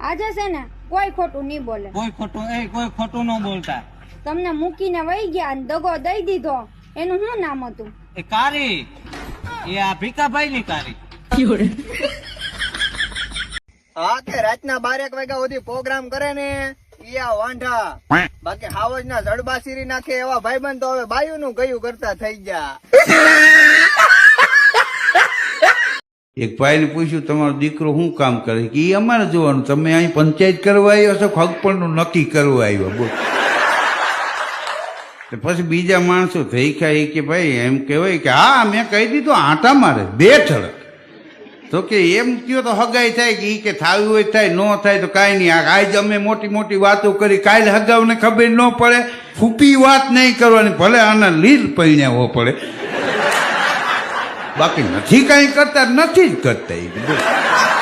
આજે છે ને કોઈ ખોટું નહીં બોલે. કોઈ ખોટું એ કોઈ ખોટું ન બોલતા. તમને મૂકીને વહી ગયા અને દગો દઈ દીધો. એનું શું નામ હતું? એ કારી. એ આ ભીખાભાઈ ની કારી હા તે રાતના બારેક વાગ્યા સુધી પ્રોગ્રામ કરે ને ઈયા આ વાંઢા. બાકી હાવજ ના જડબા સીરી નાખે એવા ભાઈબંધ તો હવે બાયુ નું ગયું કરતા થઈ ગયા. એક ભાઈને પૂછ્યું, તમારો દીકરો શું કામ કરે? કે એ અમારે જોવાનું, તમે અહીં પંચાયત કરવા આવ્યા છો? ખગપણનું નક્કી કરવા આવ્યા. બોલ. પછી બીજા માણસો થઈ ખાય કે, ભાઈ, એમ કહેવાય કે, હા, મેં કહી દીધું, આટા મારે, બે ઠળક. તો કે એમ કયો તો હગાઈ થાય કે એ કે થાવ્યું હોય થાય, ન થાય તો કાંઈ નહીં. આજ અમે મોટી મોટી વાતો કરી, કાલે હગાવને ખબર ન પડે, ફૂપી વાત નહીં કરવાની, ભલે આના લીલ પૈણાવો પડે. બાકી નથી કાંઈ કરતા નથી જ કરતા એ